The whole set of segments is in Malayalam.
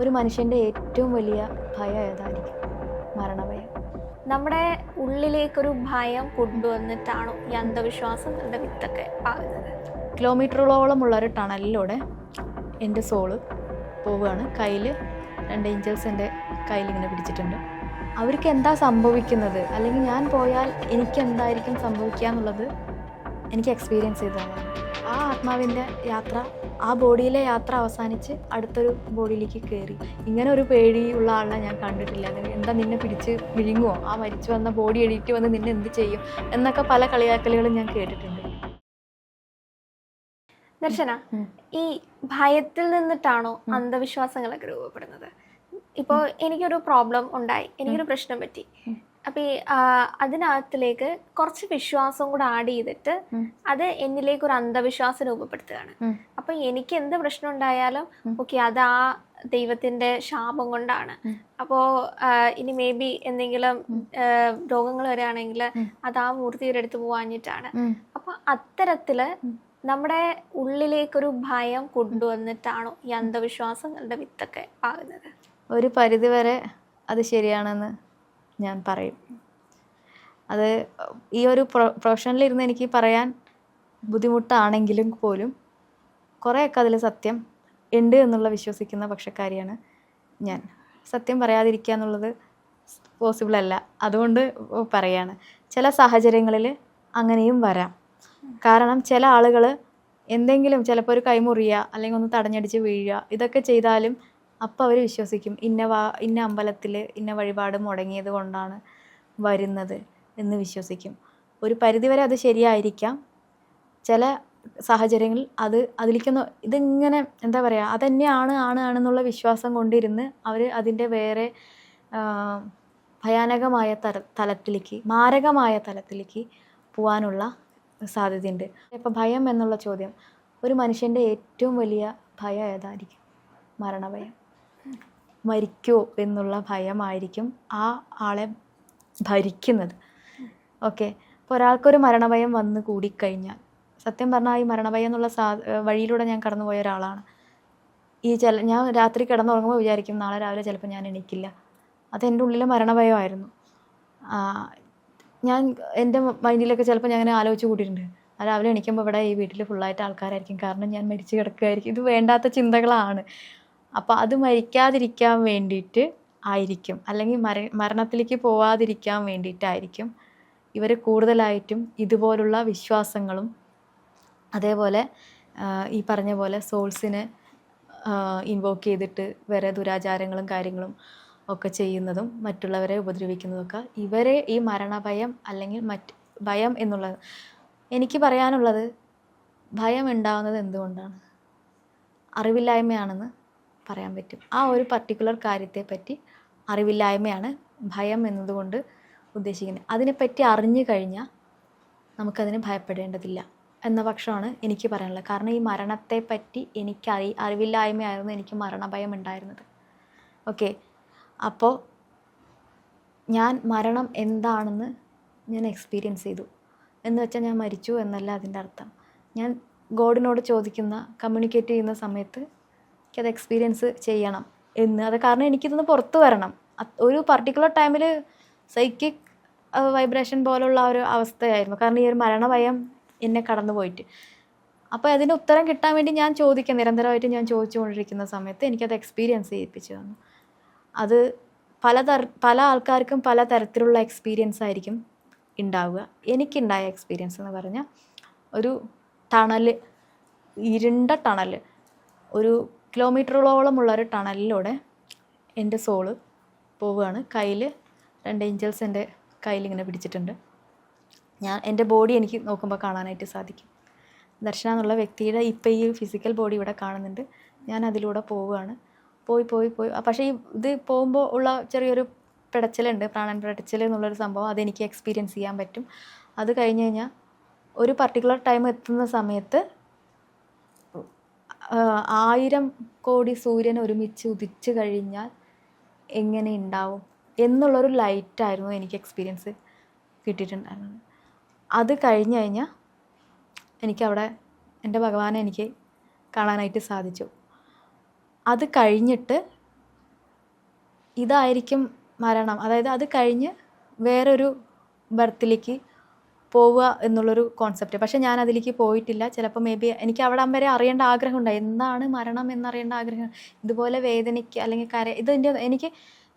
ഒരു മനുഷ്യന്റെ ഏറ്റവും വലിയ ഭയം ഏതായിരിക്കും? മരണഭയം. നമ്മുടെ ഉള്ളിലേക്കൊരു ഭയം കൊണ്ടുവന്നിട്ടാണോ ഈ അന്ധവിശ്വാസങ്ങളുടെ വിത്തൊക്കെ ആകുന്നത്? കിലോമീറ്ററുകളോളമുള്ള ഒരു ടണലിലൂടെ എന്റെ സോൾ പോവുകയാണ്. കയ്യിൽ രണ്ട് ഏഞ്ചൽസ് എന്റെ കയ്യിൽ ഇങ്ങനെ പിടിച്ചിട്ടുണ്ട്. അവർക്ക് എന്താ സംഭവിക്കുന്നത്? അല്ലെങ്കിൽ ഞാൻ പോയാൽ എനിക്ക് എന്തായിരിക്കും സംഭവിക്കുക എന്നുള്ളത് എനിക്ക് എക്സ്പീരിയൻസ് ചെയ്തതാണ് ആ ആത്മാവിന്റെ യാത്ര ആ ബോഡിയിലെ യാത്ര അവസാനിച്ച് അടുത്തൊരു ബോഡിയിലേക്ക് കയറി. ഇങ്ങനെ ഒരു പേടിയുള്ള ആളെ ഞാൻ കണ്ടിട്ടില്ല. എന്താ നിന്നെ പിടിച്ച് വിഴുങ്ങുമോ ആ മരിച്ചു വന്ന ബോഡി എഴുതി വന്ന് നിന്നെ എന്ത് ചെയ്യും? എന്നൊക്കെ പല കളിയാക്കലുകളും ഞാൻ കേട്ടിട്ടുണ്ട്. ദർശന ഈ ഭയത്തിൽ നിന്നിട്ടാണോ. അന്ധവിശ്വാസങ്ങളൊക്കെ രൂപപ്പെടുന്നത്? ഇപ്പോൾ എനിക്കൊരു പ്രോബ്ലം ഉണ്ടായി. എനിക്കൊരു പ്രശ്നം പറ്റി. ഉം. അപ്പോൾ ഈ അതിനകത്തിലേക്ക് കുറച്ച് വിശ്വാസം കൂടെ ആഡ് ചെയ്തിട്ട് അത് എന്നിലേക്ക് ഒരു അന്ധവിശ്വാസം രൂപപ്പെടുത്തുകയാണ്. അപ്പൊ എനിക്ക് എന്ത് പ്രശ്നം ഉണ്ടായാലും. ഓക്കെ അത് ആ ദൈവത്തിന്റെ ശാപം കൊണ്ടാണ്. അപ്പോ ഇനി മേ ബി എന്തെങ്കിലും രോഗങ്ങൾ വരികയാണെങ്കിൽ അത് ആ മൂർത്തിയുടെ അടുത്ത് പോവാഞ്ഞിട്ടാണ്. അപ്പൊ അത്തരത്തിൽ. നമ്മുടെ ഉള്ളിലേക്കൊരു ഭയം കൊണ്ടുവന്നിട്ടാണോ ഈ അന്ധവിശ്വാസങ്ങളുടെ വിത്തൊക്കെ ആകുന്നത്? ഒരു പരിധിവരെ അത് ശരിയാണെന്ന് ഞാൻ പറയും. അത് ഈ ഒരു പ്രൊ പ്രൊഫഷനിലിരുന്ന് എനിക്ക് പറയാൻ ബുദ്ധിമുട്ടാണെങ്കിലും പോലും കുറേയൊക്കെ അതിൽ സത്യം ഉണ്ട് എന്നുള്ള വിശ്വസിക്കുന്ന പക്ഷക്കാരിയാണ് ഞാൻ. സത്യം പറയാതിരിക്കുക എന്നുള്ളത് പോസിബിൾ അല്ല. അതുകൊണ്ട് പറയാണ്. ചില സാഹചര്യങ്ങളിൽ അങ്ങനെയും വരാം. കാരണം ചില ആളുകൾ എന്തെങ്കിലും ചിലപ്പോൾ ഒരു കൈമുറിയുക അല്ലെങ്കിൽ ഒന്ന് തടഞ്ഞടിച്ച് വീഴുക ഇതൊക്കെ ചെയ്താലും അപ്പം അവർ വിശ്വസിക്കും ഇന്ന വാ ഇന്ന അമ്പലത്തിൽ ഇന്ന വഴിപാട് മുടങ്ങിയത് കൊണ്ടാണ് വരുന്നത് എന്ന് വിശ്വസിക്കും. ഒരു പരിധിവരെ അത് ശരിയായിരിക്കാം. ചില സാഹചര്യങ്ങളിൽ അത് അതിലേക്കൊന്ന് ഇതിങ്ങനെ എന്താ പറയുക അതന്നെയാണ് ആണ് ആണെന്നുള്ള വിശ്വാസം കൊണ്ടിരുന്ന് അവർ അതിന്റെ വേറെ ഭയാനകമായ തര തലത്തിലേക്ക് മാരകമായ തലത്തിലേക്ക് പോകാനുള്ള സാധ്യതയുണ്ട്. ഇപ്പം ഭയം എന്നുള്ള ചോദ്യം ഒരു മനുഷ്യന്റെ ഏറ്റവും വലിയ ഭയം ഏതായിരിക്കും? മരണഭയം. മരിക്കുമോ എന്നുള്ള ഭയമായിരിക്കും ആ ആളെ ഭരിക്കുന്നത്. ഓക്കെ. അപ്പോൾ ഒരാൾക്കൊരു മരണഭയം വന്ന് കൂടിക്കഴിഞ്ഞാൽ സത്യം പറഞ്ഞാൽ ഈ മരണഭയം എന്നുള്ള സാ വഴിയിലൂടെ ഞാൻ കടന്നുപോയ ഒരാളാണ്. ഈ ചില ഞാൻ രാത്രി കിടന്നുറങ്ങുമ്പോൾ വിചാരിക്കും നാളെ രാവിലെ ചിലപ്പോൾ ഞാൻ എണീക്കില്ല. അതെന്റെ ഉള്ളിലെ മരണഭയമായിരുന്നു. ഞാൻ എന്റെ മൈൻഡിലൊക്കെ ചിലപ്പോൾ ഞാൻ അങ്ങനെ ആലോചിച്ച് കൂട്ടിയിട്ടുണ്ട്. രാവിലെ എണീക്കുമ്പോൾ ഇവിടെ ഈ വീട്ടിൽ ഫുള്ളായിട്ട് ആൾക്കാരായിരിക്കും. കാരണം ഞാൻ മരിച്ചു കിടക്കുകയായിരിക്കും. ഇത് വേണ്ടാത്ത ചിന്തകളാണ്. അപ്പോൾ അത് മരിക്കാതിരിക്കാൻ വേണ്ടിയിട്ട് ആയിരിക്കും. അല്ലെങ്കിൽ മര മരണത്തിലേക്ക് പോവാതിരിക്കാൻ വേണ്ടിയിട്ടായിരിക്കും ഇവർ കൂടുതലായിട്ടും ഇതുപോലുള്ള വിശ്വാസങ്ങളും അതേപോലെ ഈ പറഞ്ഞ പോലെ സോൾസിനെ ഇൻവോക്ക് ചെയ്തിട്ട് വേറെ ദുരാചാരങ്ങളും കാര്യങ്ങളും ഒക്കെ ചെയ്യുന്നതും മറ്റുള്ളവരെ ഉപദ്രവിക്കുന്നതൊക്കെ ഇവരെ ഈ മരണഭയം അല്ലെങ്കിൽ മറ്റ് ഭയം എന്നുള്ളത് എനിക്ക് പറയാനുള്ളത് ഭയം ഉണ്ടാവുന്നത് എന്തുകൊണ്ടാണ്? അറിവില്ലായ്മയാണെന്ന് പറയാൻ പറ്റും. ആ ഒരു പർട്ടിക്കുലർ കാര്യത്തെ പറ്റി അറിവില്ലായ്മയാണ് ഭയം എന്നതുകൊണ്ട് ഉദ്ദേശിക്കുന്നത്. അതിനെപ്പറ്റി അറിഞ്ഞു കഴിഞ്ഞാൽ നമുക്കതിനെ ഭയപ്പെടേണ്ടതില്ല എന്ന പക്ഷമാണ് എനിക്ക് പറയാനുള്ളത്. കാരണം ഈ മരണത്തെ പറ്റി എനിക്ക് അറി അറിവില്ലായ്മയായിരുന്നു എനിക്ക് മരണഭയം ഉണ്ടായിരുന്നത്. ഓക്കെ? അപ്പോൾ ഞാൻ മരണം എന്താണെന്ന് ഞാൻ എക്സ്പീരിയൻസ് ചെയ്തു. എന്ന് വെച്ചാൽ ഞാൻ മരിച്ചു എന്നല്ല അതിന്റെ അർത്ഥം. ഞാൻ ഗോഡിനോട് ചോദിക്കുന്ന കമ്മ്യൂണിക്കേറ്റ് ചെയ്യുന്ന സമയത്ത് എനിക്കത് എക്സ്പീരിയൻസ് ചെയ്യണം എന്ന്. അത് കാരണം എനിക്കിതൊന്ന് പുറത്തു വരണം. ഒരു പർട്ടിക്കുലർ ടൈമിൽ സൈക്കിക് വൈബ്രേഷൻ പോലുള്ള ഒരു അവസ്ഥയായിരുന്നു. കാരണം ഈ ഒരു മരണഭയം എന്നെ കടന്നു പോയിട്ട്. അപ്പോൾ അതിന് ഉത്തരം കിട്ടാൻ വേണ്ടി ഞാൻ ചോദിക്കാം. നിരന്തരമായിട്ട് ഞാൻ ചോദിച്ചുകൊണ്ടിരിക്കുന്ന സമയത്ത് എനിക്കത് എക്സ്പീരിയൻസ് ചെയ്യിപ്പിച്ചു തന്നു. അത് പല തര പല ആൾക്കാർക്കും പല തരത്തിലുള്ള എക്സ്പീരിയൻസ് ആയിരിക്കും ഉണ്ടാവുക. എനിക്കുണ്ടായ എക്സ്പീരിയൻസ് എന്ന് പറഞ്ഞാൽ ഒരു ടണൽ ഇരുണ്ട ടണൽ ഒരു കിലോമീറ്ററുകളോളമുള്ള ഒരു ടണലിലൂടെ എന്റെ സോൾ പോവുകയാണ്. കയ്യിൽ രണ്ട് ഏഞ്ചൽസ് എന്റെ കയ്യിൽ ഇങ്ങനെ പിടിച്ചിട്ടുണ്ട്. ഞാൻ എന്റെ ബോഡി എനിക്ക് നോക്കുമ്പോൾ കാണാനായിട്ട് സാധിക്കും. ദർശന എന്നുള്ള വ്യക്തിയുടെ ഇപ്പം ഈ ഫിസിക്കൽ ബോഡി ഇവിടെ കാണുന്നുണ്ട്. ഞാൻ അതിലൂടെ പോവുകയാണ്. പോയി പോയി പോയി. പക്ഷേ ഈ ഇത് പോകുമ്പോൾ ഉള്ള ചെറിയൊരു പിടച്ചിലുണ്ട്. പ്രാണൻ പിടച്ചിൽ എന്നുള്ളൊരു സംഭവം അതെനിക്ക് എക്സ്പീരിയൻസ് ചെയ്യാൻ പറ്റും. അത് കഴിഞ്ഞ് കഴിഞ്ഞാൽ ഒരു പർട്ടിക്കുലർ ടൈം എത്തുന്ന സമയത്ത് ആയിരം കോടി സൂര്യൻ ഒരുമിച്ച് ഉദിച്ചു കഴിഞ്ഞാൽ എങ്ങനെ ഉണ്ടാവും എന്നുള്ളൊരു ലൈറ്റായിരുന്നു എനിക്ക് എക്സ്പീരിയൻസ് കിട്ടിയിട്ടുണ്ടായിരുന്നത്. അത് കഴിഞ്ഞു കഴിഞ്ഞാൽ എനിക്കവിടെ എന്റെ ഭഗവാനെ എനിക്ക് കാണാനായിട്ട് സാധിച്ചു. അത് കഴിഞ്ഞിട്ട് ഇതായിരിക്കും മരണം. അതായത് അത് കഴിഞ്ഞ് വേറൊരു ബർത്തിലേക്ക് പോവുക എന്നുള്ളൊരു കോൺസെപ്റ്റ് പക്ഷേ ഞാൻ അതിലേക്ക് പോയിട്ടില്ല. ചിലപ്പോൾ മേ ബി എനിക്ക് അവിടെ വരെ അറിയേണ്ട ആഗ്രഹമുണ്ടായി എന്താണ് മരണം എന്നറിയേണ്ട ആഗ്രഹം? ഇതുപോലെ വേദനയ്ക്ക് അല്ലെങ്കിൽ കര ഇതിന്റെ എനിക്ക്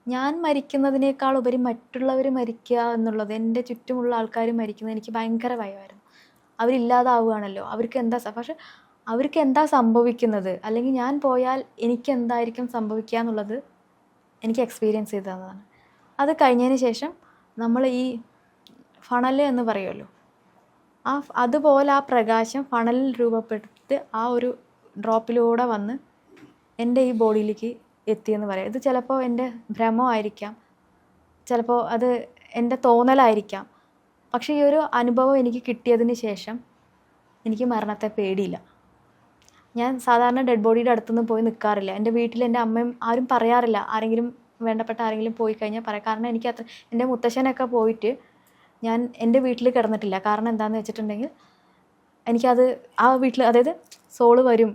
ഞാൻ മരിക്കുന്നതിനേക്കാൾ ഉപരി മറ്റുള്ളവർ മരിക്കുക എന്നുള്ളത് എന്റെ ചുറ്റുമുള്ള ആൾക്കാർ മരിക്കുന്നത് എനിക്ക് ഭയങ്കര ഭയമായിരുന്നു. അവരില്ലാതാവുകയാണല്ലോ. അവർക്ക് എന്താ പക്ഷെ അവർക്ക് എന്താ സംഭവിക്കുന്നത്? അല്ലെങ്കിൽ ഞാൻ പോയാൽ എനിക്ക് എന്തായിരിക്കും സംഭവിക്കുക എന്നുള്ളത് എനിക്ക് എക്സ്പീരിയൻസ് ചെയ്തതാണ് അത് കഴിഞ്ഞതിന് ശേഷം നമ്മൾ ഈ ഫണൽ എന്ന് പറയുമല്ലോ. ആ അതുപോലെ ആ പ്രകാശം ഫണലിൽ രൂപപ്പെട്ട് ആ ഒരു ഡ്രോപ്പിലൂടെ വന്ന് എന്റെ ഈ ബോഡിയിലേക്ക് എത്തിയെന്ന് പറയാം. ഇത് ചിലപ്പോൾ എന്റെ ഭ്രമമായിരിക്കാം ചിലപ്പോൾ അത് എന്റെ തോന്നലായിരിക്കാം. പക്ഷേ ഈ ഒരു അനുഭവം എനിക്ക് കിട്ടിയതിന് ശേഷം എനിക്ക് മരണത്തെ പേടിയില്ല. ഞാൻ സാധാരണ ഡെഡ് ബോഡിയുടെ അടുത്തൊന്നും പോയി നിൽക്കാറില്ല എന്റെ വീട്ടിൽ എന്റെ അമ്മയും ആരും പറയാറില്ല. ആരെങ്കിലും വേണ്ടപ്പെട്ട ആരെങ്കിലും പോയി കഴിഞ്ഞാൽ പറയാം. കാരണം എനിക്ക് അത്ര എന്റെ മുത്തശ്ശനൊക്കെ പോയിട്ട് ഞാൻ എന്റെ വീട്ടിൽ കിടന്നിട്ടില്ല. കാരണം എന്താണെന്ന് വെച്ചിട്ടുണ്ടെങ്കിൽ എനിക്കത് ആ വീട്ടിൽ അതായത് സോൾ വരും.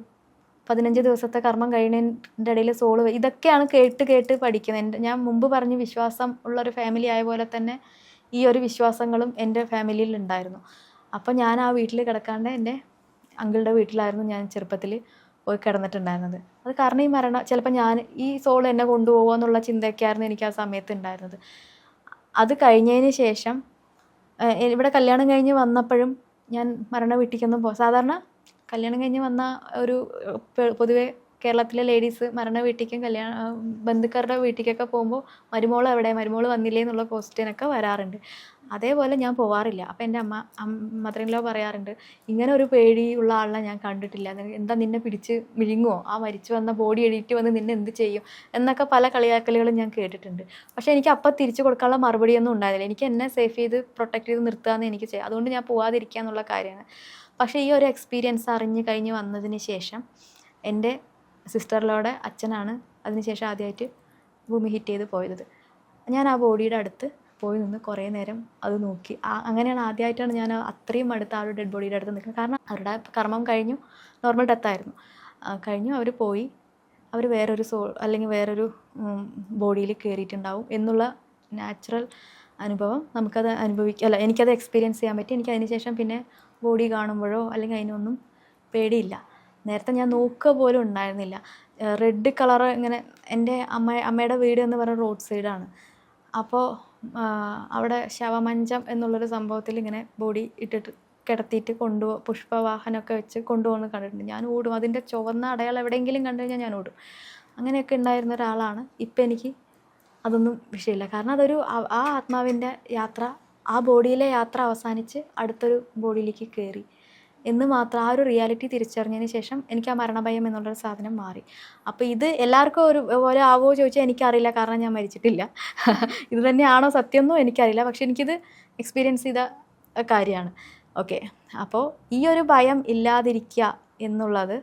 പതിനഞ്ച് ദിവസത്തെ കർമ്മം കഴിയുന്നതിന്റെ ഇടയിൽ സോൾ വരും ഇതൊക്കെയാണ് കേട്ട് കേട്ട് പഠിക്കുന്നത്. ഞാൻ മുമ്പ് പറഞ്ഞ് വിശ്വാസം ഉള്ളൊരു ഫാമിലി ആയ പോലെ തന്നെ ഈ ഒരു വിശ്വാസങ്ങളും എന്റെ ഫാമിലിയിൽ ഉണ്ടായിരുന്നു. അപ്പോൾ ഞാൻ ആ വീട്ടിൽ കിടക്കാണ്ട് എന്റെ അങ്കിളുടെ വീട്ടിലായിരുന്നു ഞാൻ ചെറുപ്പത്തിൽ പോയി കിടന്നിട്ടുണ്ടായിരുന്നത്. അത് കാരണം ഈ മരണം ചിലപ്പോൾ ഞാൻ ഈ സോൾ എന്നെ കൊണ്ടുപോകുക എന്നുള്ള ചിന്തയൊക്കെയായിരുന്നു എനിക്ക് ആ സമയത്ത് ഉണ്ടായിരുന്നത്. അത് കഴിഞ്ഞതിന് ശേഷം ഇവിടെ കല്യാണം കഴിഞ്ഞ് വന്നപ്പോഴും ഞാൻ മരണ വീട്ടിലേക്കൊന്നും പോ സാധാരണ കല്യാണം കഴിഞ്ഞ് വന്ന ഒരു പൊതുവെ കേരളത്തിലെ ലേഡീസ് മരണ വീട്ടിലേക്കും കല്യാണ ബന്ധുക്കാരുടെ വീട്ടിലേക്കൊക്കെ പോകുമ്പോൾ മരുമോൾ എവിടെ മരുമോൾ വന്നില്ലേ എന്നുള്ള ക്വസ്റ്റ്യനൊക്കെ വരാറുണ്ട്. അതേപോലെ ഞാൻ പോവാറില്ല. അപ്പം എന്റെ അമ്മ മദറിൻലോ പറയാറുണ്ട് ഇങ്ങനെ ഒരു പേടിയുള്ള ആളിനെ ഞാൻ കണ്ടിട്ടില്ല. എന്താ നിന്നെ പിടിച്ച് വിഴുങ്ങുമോ ആ മരിച്ചു വന്ന ബോഡി എഴുതിയിട്ട് വന്ന് നിന്നെ എന്ത് ചെയ്യും? എന്നൊക്കെ പല കളിയാക്കലുകളും ഞാൻ കേട്ടിട്ടുണ്ട്. പക്ഷേ എനിക്ക് അപ്പം തിരിച്ചു കൊടുക്കാനുള്ള മറുപടിയൊന്നും ഉണ്ടായില്ല എനിക്ക് എന്നെ സേഫ് ചെയ്ത് പ്രൊട്ടക്ട് ചെയ്ത് നിർത്തുകയെന്ന് എനിക്ക് ചെയ്യാം അതുകൊണ്ട് ഞാൻ പോവാതിരിക്കുക എന്നുള്ള കാര്യമാണ്. പക്ഷേ ഈ ഒരു എക്സ്പീരിയൻസ് അറിഞ്ഞ് കഴിഞ്ഞ് വന്നതിന് ശേഷം എന്റെ സിസ്റ്ററിലൂടെ അച്ഛനാണ് അതിനുശേഷം ആദ്യമായിട്ട് ഭൂമി ഹിറ്റ് ചെയ്ത് പോയത്. ഞാൻ ആ ബോഡിയുടെ അടുത്ത് പോയി നിന്ന് കുറേ നേരം അത് നോക്കി. അങ്ങനെയാണ് ആദ്യമായിട്ടാണ് ഞാൻ അത്രയും അടുത്ത് ആ ഒരു ഡെഡ് ബോഡിയുടെ അടുത്ത് നിൽക്കുന്നത്. കാരണം അവരുടെ കർമ്മം കഴിഞ്ഞു നോർമൽ ഡെത്തായിരുന്നു കഴിഞ്ഞു അവർ പോയി. അവർ വേറൊരു സോൾ അല്ലെങ്കിൽ വേറൊരു ബോഡിയിൽ കയറിയിട്ടുണ്ടാവും എന്നുള്ള നാച്ചുറൽ അനുഭവം നമുക്കത് അനുഭവിക്കുക അല്ല എനിക്കത് എക്സ്പീരിയൻസ് ചെയ്യാൻ പറ്റി. എനിക്ക് അതിന് ശേഷം പിന്നെ ബോഡി കാണുമ്പോഴോ അല്ലെങ്കിൽ അതിനൊന്നും പേടിയില്ല. നേരത്തെ ഞാൻ നോക്കുക പോലും ഉണ്ടായിരുന്നില്ല. റെഡ് കളർ ഇങ്ങനെ എന്റെ അമ്മ അമ്മയുടെ വീട് എന്ന് പറയുന്ന റോഡ് സൈഡാണ് അപ്പോൾ അവിടെ ശവമഞ്ചം എന്നുള്ളൊരു സംഭവത്തിൽ ഇങ്ങനെ ബോഡി ഇട്ടിട്ട് കിടത്തിയിട്ട് കൊണ്ടുപോ പുഷ്പവാഹനമൊക്കെ വെച്ച് കൊണ്ടുപോകുന്നത് കണ്ടിട്ടുണ്ട്. ഞാൻ ഓടും. അതിന്റെ ചുവന്ന അടയാളം എവിടെയെങ്കിലും കണ്ടു കഴിഞ്ഞാൽ ഞാൻ ഓടും. അങ്ങനെയൊക്കെ ഉണ്ടായിരുന്ന ഒരാളാണ്. ഇപ്പം എനിക്ക് അതൊന്നും വിഷയമില്ല. കാരണം അതൊരു ആ ആത്മാവിന്റെ യാത്ര ആ ബോഡിയിലെ യാത്ര അവസാനിച്ച് അടുത്തൊരു ബോഡിയിലേക്ക് കയറി. എന്ന് മാത്രം ആ ഒരു റിയാലിറ്റി തിരിച്ചറിഞ്ഞതിന് ശേഷം എനിക്ക് ആ മരണഭയം എന്നുള്ളൊരു സാധനം മാറി. അപ്പോൾ ഇത് എല്ലാവർക്കും ഒരു പോലെ ആവോ ചോദിച്ചാൽ എനിക്കറിയില്ല കാരണം ഞാൻ മരിച്ചിട്ടില്ല. ഇത് തന്നെയാണോ സത്യമൊന്നും എനിക്കറിയില്ല പക്ഷെ എനിക്കിത് എക്സ്പീരിയൻസ് ചെയ്ത കാര്യമാണ്. ഓക്കെ അപ്പോൾ ഈ ഒരു ഭയം ഇല്ലാതിരിക്കുക എന്നുള്ളത്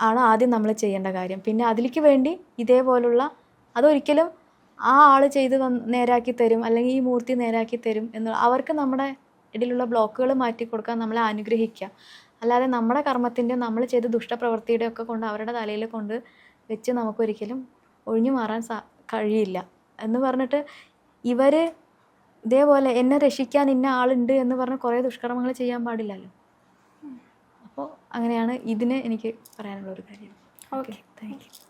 ആണ് ആദ്യം നമ്മൾ ചെയ്യേണ്ട കാര്യം. പിന്നെ അതിലേക്ക് വേണ്ടി ഇതേപോലുള്ള അതൊരിക്കലും ആ ആൾ ചെയ്ത് നേരാക്കി തരും അല്ലെങ്കിൽ ഈ മൂർത്തി നേരാക്കി തരും എന്നുള്ള അവർക്ക് നമ്മുടെ ഇടയിലുള്ള ബ്ലോക്കുകൾ മാറ്റി കൊടുക്കാൻ നമ്മളെ അനുഗ്രഹിക്കുക. അല്ലാതെ നമ്മുടെ കർമ്മത്തിന്റെയും നമ്മൾ ചെയ്ത ദുഷ്ടപ്രവൃത്തിയുടെ ഒക്കെ കൊണ്ട് അവരുടെ തലയിൽ കൊണ്ട് വെച്ച് നമുക്കൊരിക്കലും ഒഴിഞ്ഞു മാറാൻ സാ കഴിയില്ല. എന്ന് പറഞ്ഞിട്ട് ഇവർ ഇതേപോലെ എന്നെ രക്ഷിക്കാൻ ഇന്ന ആളുണ്ട് എന്ന് പറഞ്ഞ് കുറേ ദുഷ്കർമ്മങ്ങൾ ചെയ്യാൻ പാടില്ലല്ലോ. അപ്പോൾ അങ്ങനെയാണ് ഇതിന് എനിക്ക് പറയാനുള്ള ഒരു കാര്യം. Okay thank you